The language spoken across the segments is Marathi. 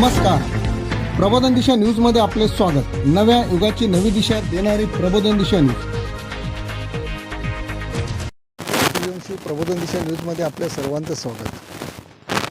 नमस्कार. प्रबोधन दिशा न्यूजमध्ये आपले स्वागत. नव्या युगाची नवी दिशा देणारी प्रबोधन दिशा न्यूज. प्रबोधन दिशा न्यूजमध्ये आपल्या सर्वांचं स्वागत.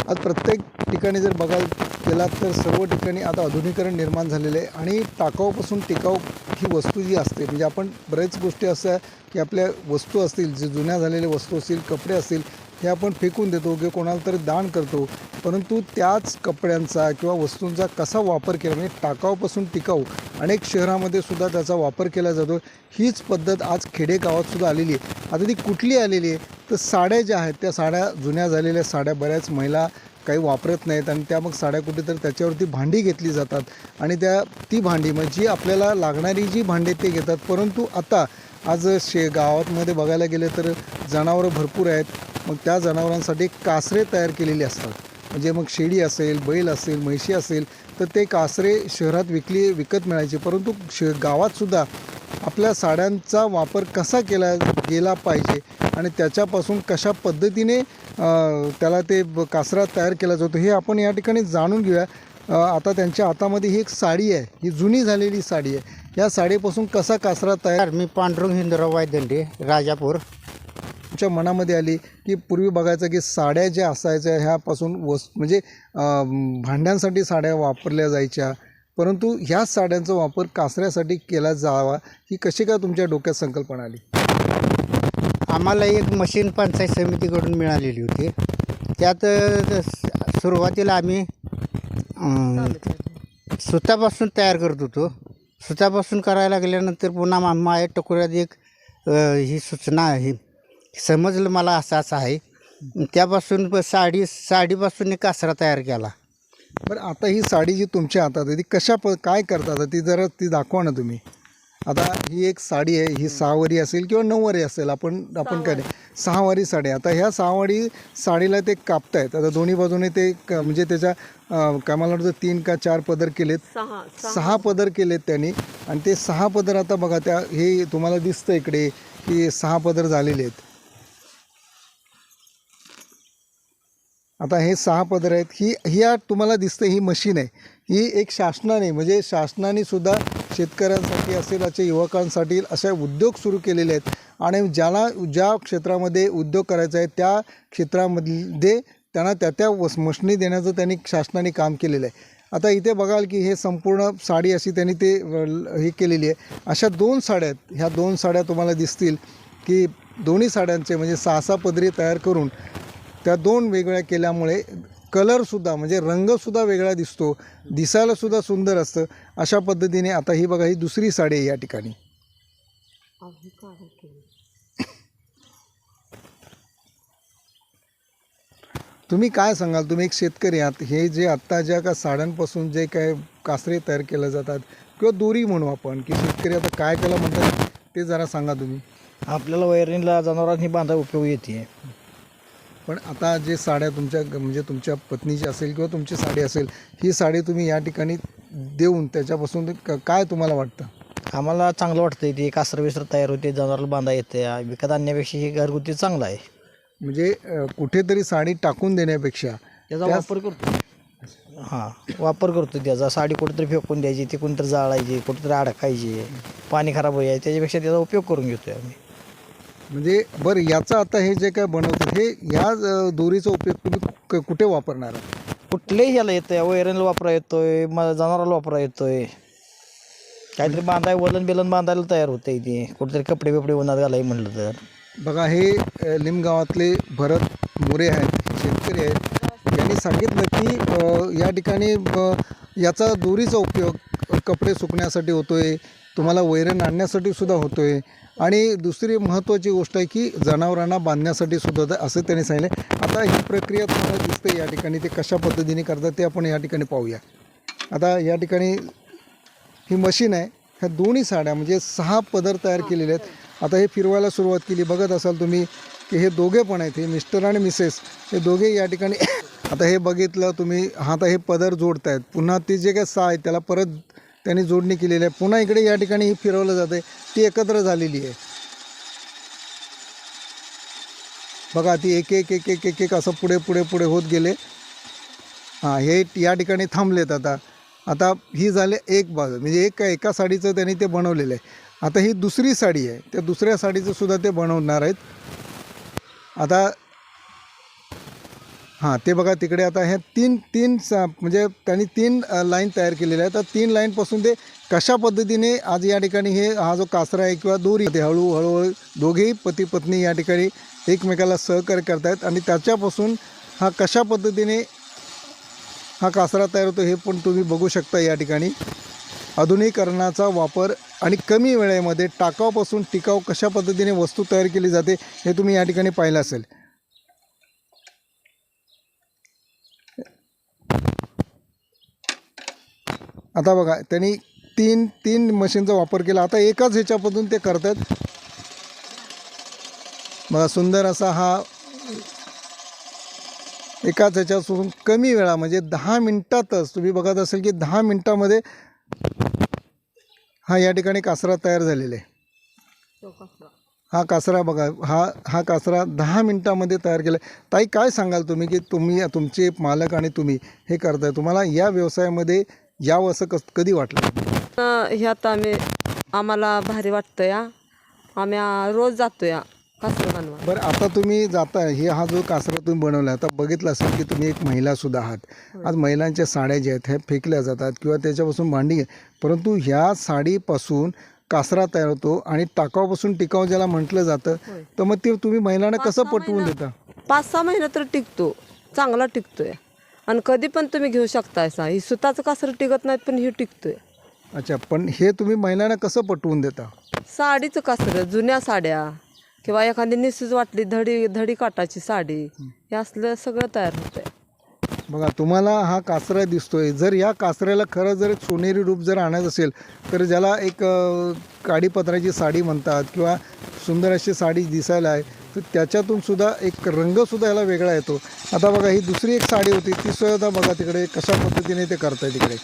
आज प्रत्येक ठिकाणी जर बघायला गेलात तर सर्व ठिकाणी आता आधुनिकरण निर्माण झालेलं आहे आणि टाकाऊपासून टिकाऊ ही वस्तू जी असते म्हणजे आपण बरेच गोष्टी असं आहे की आपल्या वस्तू असतील जे जुन्या झालेल्या वस्तू असतील कपडे असतील हे आपण फेकून देतो किंवा कोणाला तरी दान करतो. परंतु त्याच कपड्यांचा किंवा वस्तूंचा कसा वापर केला म्हणजे टाकाऊपासून टिकाऊ अनेक शहरामध्ये सुद्धा त्याचा वापर केला जातो. हीच पद्धत आज खेडेगावात सुद्धा आलेली आहे. आता ती कुठली आलेली आहे? तर साड्या ज्या आहेत त्या साड्या जुन्या झालेल्या साड्या बऱ्याच महिला काही वापरत नाहीत आणि त्या मग साड्या कुठेतरी त्याच्यावरती भांडी घेतली जातात. आणि त्या ती भांडी मग जी आपल्याला लागणारी जी भांडी ते घेतात. परंतु आता आज शे गावातमध्ये बघायला गेलं तर जनावरं भरपूर आहेत. मग त्या जनावरांसाठी कासरे तयार केलेले असतात. म्हणजे मग शेळी असेल बैल असेल म्हैशी असेल तर ते कासरे शहरात विकली विकत मिळायचे. परंतु श गावातसुद्धा आपल्या साड्यांचा वापर कसा केला गेला पाहिजे आणि त्याच्यापासून कशा पद्धतीने त्याला ते ब- कासरा तयार केला जातो हे आपण या ठिकाणी जाणून घेऊया. आता त्यांच्या हातामध्ये ही एक साडी आहे. ही जुनी झालेली साडी आहे. या साडीपासून कसा कासरा तयार मी पांडुरंग हिंदुराव वायदंडे राजापूर. आमच्या मनामध्ये आली की पूर्वी बघायचं की साड्या ज्या असायच्या ह्यापासून वस म्हणजे भांड्यांसाठी साड्या वापरल्या जायच्या. परंतु ह्याच साड्यांचा वापर कासऱ्यासाठी केला जावा ही कशी काय तुमच्या डोक्यात संकल्पना आली? आम्हाला एक मशीन पंचायत समितीकडून मिळालेली होती. त्यात सुरुवातीला आम्ही सुतापासून तयार करत होतो. सुतापासून करायला गेल्यानंतर पुन्हा मा- माझ्या टकोऱ्यात एक ही सूचना आहे. समजलं मला असं असं आहे. त्यापासून प- साडी साडीपासून एक कासरा तयार केला. बरं आता ही साडी जी तुमच्या हातात आहे ती कशा प काय करतात ती जरा ती दाखवा ना तुम्ही. आता ही एक साडी आहे ही सहावारी असेल किंवा नऊवारी असेल आपण आपण काय नाही सहावारी साडी आता ह्या सहावारी साडीला ते कापतायत. आता दोन्ही बाजूने ते क- म्हणजे त्याच्या अं, काय मला वाटतं तीन का चार पदर केलेत. सहा पदर केलेत त्यांनी. आणि ते सहा पदर आता बघा त्या हे तुम्हाला दिसतं इकडे की सहा पदर झालेले आहेत. आता हे सहा पदर आहेत. ही ह्या तुम्हाला दिसतं ही मशीन आहे. ही एक शासनाने म्हणजे शासनाने सुद्धा शेतकऱ्यांसाठी असेल अशा युवकांसाठी अशा उद्योग सुरू केलेले आहेत. आणि ज्याला ज्या क्षेत्रामध्ये उद्योग करायचा आहे त्या क्षेत्रामध्ये त्यांना त्या त्या वस मशनी देण्याचं त्यांनी शासनाने काम केलेलं आहे. आता इथे बघाल की हे संपूर्ण साडी अशी त्यांनी ते हे केलेली आहे. अशा दोन साड्या आहेत. ह्या दोन साड्या तुम्हाला दिसतील की दोन्ही साड्यांचे म्हणजे सहा सहा पदरी तयार करून त्या दोन वेगळ्या केल्यामुळे कलरसुद्धा म्हणजे रंगसुद्धा वेगळा दिसतो दिसायलासुद्धा सुंदर असतं. अशा पद्धतीने आता ही बघा ही दुसरी साडी आहे या ठिकाणी. तुम्ही काय सांगाल? तुम्ही एक शेतकरी आहात. हे जे आत्ता ज्या का साड्यांपासून जे काय कासरे तयार केले जातात किंवा दोरी म्हणू आपण की शेतकरी आता काय केलं म्हणतात ते जरा सांगा तुम्ही. आपल्याला वैरणीला जनावरांनी बांधा उपयोग येते. पण आता जे साड्या तुमच्या म्हणजे तुमच्या पत्नीची असेल किंवा तुमची साडी असेल ही साडी तुम्ही या ठिकाणी देऊन त्याच्यापासून क- काय तुम्हाला वाटतं? आम्हाला चांगलं वाटतं ते. कासर विसर तयार होते जनावराला बांधा येते. विकत आणण्यापेक्षा हे घरगुती चांगलं आहे. म्हणजे अ, कुठेतरी साडी टाकून देण्यापेक्षा त्याचा वापर करतो. हां वापर करतो त्याचा. साडी कुठेतरी फेकून द्यायची ती कोणतरी जाळायची कुठेतरी अडकायची पाणी खराब व्हायचे त्याच्यापेक्षा त्याचा उपयोग करून घेतोय आम्ही. म्हणजे बरं याचं आता हे जे काय बनवतात हे अ, दोरीचा उपयोग तुम्ही क- कुठे वापरणार? आहात? कुठल्याही ह्याला येतोय. वैरणीला वापरा येतोय म जनावराला वापरा येतोय. काहीतरी बांधाय वलन बिलन बांधायला तयार होते ते. कुठेतरी कपडे बिपडे उन्हात घालाय म्हणलं तर. बघा हे अ, लिमगावातले भरत मोरे आहेत शेतकरी आहेत. यांनी सांगितलं की अ, या ठिकाणी याचा दोरीचा उपयोग कपडे सुकण्यासाठी होतोय. तुम्हाला वैरण आणण्यासाठी सुद्धा होतो आहे आणि दुसरी महत्त्वाची गोष्ट आहे की जनावरांना बांधण्यासाठी सुद्धा असं त्यांनी सांगितलं आता ही प्रक्रिया तुम्हाला दिसते या ठिकाणी ते कशा पद्धतीने करतात ते आपण या ठिकाणी पाहूया. आता या ठिकाणी ही मशीन आहे. ह्या दोन्ही साड्या म्हणजे सहा पदर तयार केलेले आहेत. आता हे फिरवायला सुरुवात केली. बघत असाल तुम्ही की हे दोघे पण आहेत हे मिस्टर आणि मिसेस. हे दोघे या ठिकाणी आता हे बघितलं तुम्ही हा आता हे पदर जोडत आहेत पुन्हा ते जे काय सा आहे त्याला परत त्यांनी जोडणी केलेली आहे. पुन्हा इकडे या ठिकाणी ही फिरवलं जातं आहे. ती एकत्र झालेली आहे. बघा ती एक एक एक एक एक एक असं पुढे पुढे पुढे होत गेले. हां हे या ठिकाणी थांबलेत आता. आता ही झाले एक बाजू. म्हणजे एक एका साडीचं त्यांनी ते बनवलेलं आहे. आता ही दुसरी साडी आहे. त्या दुसऱ्या साडीचं सुद्धा ते बनवणार आहेत. आता हां ते बघा तिकडे आता ह्या तीन तीन सा म्हणजे त्यांनी तीन लाईन तयार केलेल्या आहेत. तर तीन लाईनपासून ते कशा पद्धतीने आज या ठिकाणी हे हा जो कासरा आहे किंवा दोरी ते हळू हळूहळू दोघेही पती पत्नी या ठिकाणी एकमेकाला सहकार्य करतायत आणि त्याच्यापासून हा कशा पद्धतीने हा कासरा तयार होतो हे पण तुम्ही बघू शकता या ठिकाणी. आधुनिकरणाचा वापर आणि कमी वेळेमध्ये टाकावपासून टिकाव कशा पद्धतीने वस्तू तयार केली जाते हे तुम्ही या ठिकाणी पाहिलं असेल. आता बघा त्यांनी तीन तीन मशीनचा वापर केला. आता एकाच ह्याच्यापासून ते करतात. बघा सुंदर असा हा एकाच ह्याच्यापासून कमी वेळा म्हणजे दहा मिनटातच तुम्ही बघत असेल की दहा मिनटामध्ये हा या ठिकाणी कासरा तयार झालेला आहे. हा कासरा बघा हा हा कासरा दहा मिनटामध्ये तयार केला ताई काय सांगाल तुम्ही की तुम्ही तुमचे मालक आणि तुम्ही हे करताय? तुम्हाला या व्यवसायामध्ये यावं असं कस कधी वाटलं? ह्यात आम्ही आम्हाला भारी वाटतं या. आम्ही आ, रोज जातो या कासरं बनवा बरं आता तुम्ही जाताय हे हा जो कासरा तुम्ही बनवला आता बघितलं असेल की तुम्ही एक महिलासुद्धा आहात. आज महिलांच्या साड्या ज्या आहेत ह्या फेकल्या जातात किंवा त्याच्यापासून भांडी परंतु ह्या साडीपासून कासरा तयार होतो आणि टाकाऊपासून टिकाऊ ज्याला म्हटलं जातं तर मग ते तुम्ही महिलांना कसं पटवून देता? पाच सहा महिने तर टिकतो चांगला टिकतोय आणि कधी पण तुम्ही घेऊ शकताय सा. ही सुताचं कासरं टिकत नाहीत पण ही टिकतोय. अच्छा पण हे तुम्ही महिलांना कसं पटवून देता? साडीचं कासरं जुन्या साड्या किंवा एखादी निसूज वाटली धडी धडी काटाची साडी हे असलं सगळं तयार होतंय. बघा तुम्हाला हा कासरा दिसतोय. जर या कासऱ्याला खरं जर सोनेरी रूप जर आणायचं असेल तर ज्याला एक काडीपत्राची साडी म्हणतात किंवा सुंदर अशी साडी दिसायला आहे तर त्याच्यातून सुद्धा एक रंगसुद्धा याला वेगळा येतो. आता बघा ही दुसरी एक साडी होती ती सुद्धा बघा तिकडे कशा पद्धतीने ते करताय तिकडे.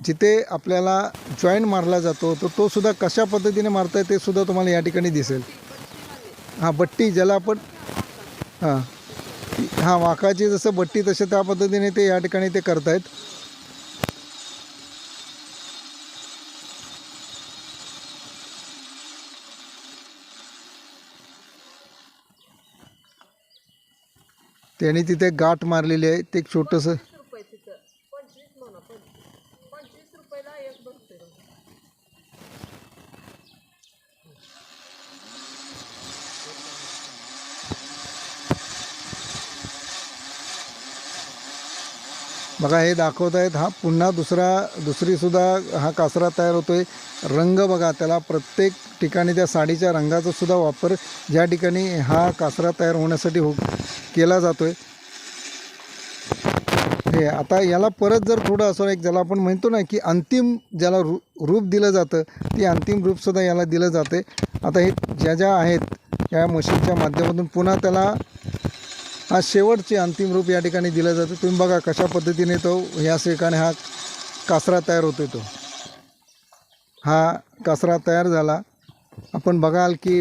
जिथे आपल्याला जॉईंट मारला जातो तर तो सुद्धा कशा पद्धतीने मारताय ते सुद्धा तुम्हाला या ठिकाणी दिसेल. हां बट्टी ज्याला आपण हां. हां वाकाची जसं बट्टी तसे त्या पद्धतीने ते या ठिकाणी ते करतायत. त्यांनी तिथे गाठ मारलेली आहे. ते एक छोटंसं बघा हे दाखवत आहेत. हा पुन्हा दुसरा दुसरीसुद्धा हा कासरा तयार होतो आहे रंग बघा त्याला प्रत्येक ठिकाणी त्या साडीच्या रंगाचा सुद्धा वापर. ज्या ठिकाणी हा कासरा तयार होण्यासाठी हो केला जातो आहे हे आता याला परत जर थोडं असं एक ज्याला आपण म्हणतो ना की अंतिम ज्याला रू रूप दिलं जातं ती अंतिम रूपसुद्धा याला दिलं जाते. आता हे ज्या ज्या आहेत या मशीनच्या माध्यमातून पुन्हा त्याला हा शेवटचे अंतिम रूप या ठिकाणी दिलं जातं. तुम्ही बघा कशा पद्धतीने तो या ठिकाणी हा कासरा तयार होतो तो. हा कासरा तयार झाला. आपण बघाल की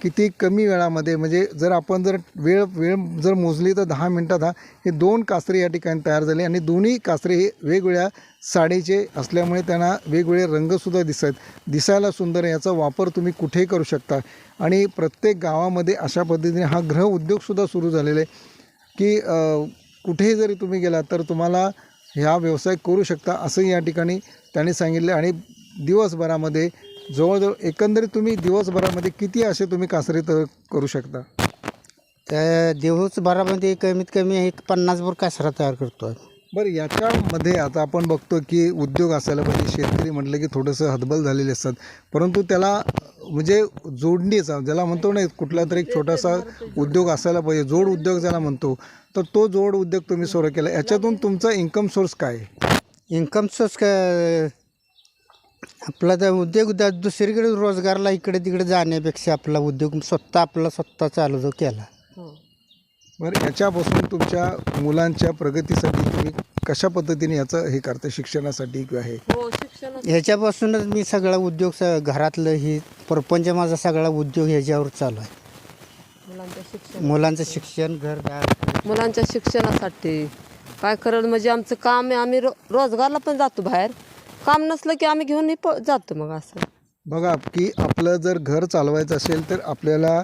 किती कमी वेळामध्ये म्हणजे जर आपण जर वेळ वेळ जर मोजली तर दहा मिनटात हा हे दोन कासरे या ठिकाणी तयार झाले आणि दोन्ही कासरे हे वेगवेगळ्या साडीचे असल्यामुळे त्यांना वेगवेगळे रंगसुद्धा दिसत दिसायला सुंदर याचा वापर तुम्ही कुठेही करू शकता. आणि प्रत्येक गावामध्ये अशा पद्धतीने हा ग्रह उद्योगसुद्धा सुरू झालेला आहे की कुठेही जरी तुम्ही गेलात तर तुम्हाला ह्या व्यवसाय करू शकता असंही या ठिकाणी त्यांनी सांगितले. आणि दिवसभरामध्ये जवळजवळ एकंदरीत तुम्ही दिवसभरामध्ये किती असे तुम्ही कासरे तर करू शकता? त्या दिवसभरामध्ये कमीत कमी एक पन्नास भर कासरा तयार करतो आहे बरं याच्यामध्ये आता आपण बघतो की उद्योग असायला पाहिजे. शेतकरी म्हटलं की थोडंसं हतबल झालेले असतात. परंतु त्याला म्हणजे जोडणीचा ज्याला म्हणतो ना कुठला तरी एक छोटासा उद्योग असायला पाहिजे. जोड उद्योग ज्याला म्हणतो तर तो जोड उद्योग तुम्ही सुरू केला. याच्यातून तुमचा इन्कम सोर्स काय आहे? इन्कम सोर्स का आपला तर उद्योग द- दुसरीकडे रोजगारला इकडे तिकडे जाण्यापेक्षा आपला उद्योग स्वतः आपला स्वतः चालू जो केला. हो. बरं याच्यापासून तुमच्या मुलांच्या प्रगतीसाठी तुम्ही कशा पद्धतीने याचं हे करता शिक्षणासाठी किंवा हे? हो शिक्षण ह्याच्यापासूनच मी सगळा उद्योग स घरातलं ही प्रपंच माझा सगळा उद्योग ह्याच्यावर चालू आहे. मुलांच्या शिक्षण मुलांचं शिक्षण घरदार मुलांच्या शिक्षणासाठी. काय करेल म्हणजे आमचं काम आहे आम्ही रो रोजगारला पण जातो बाहेर. काम नसलं की आम्ही घेऊन प जातो मग असं. बघा की आपलं जर घर चालवायचं असेल तर आपल्याला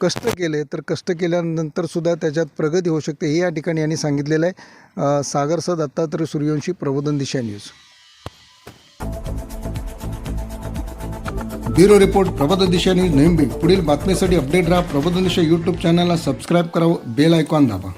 कष्ट केले तर कष्ट केल्यानंतर सुद्धा त्याच्यात प्रगती होऊ शकते हे या ठिकाणी यांनी सांगितलेलं आहे. सागर स दत्तात्रय सूर्यवंशी प्रबोधन दिशा न्यूज. ब्युरो रिपोर्ट प्रबोधन दिशा न्यूज नवीन पुढील बातमीसाठी अपडेट राहा प्रबोधन दिशा यूट्यूब चॅनलला सबस्क्राईब करावं बेल आयकॉन दाबा.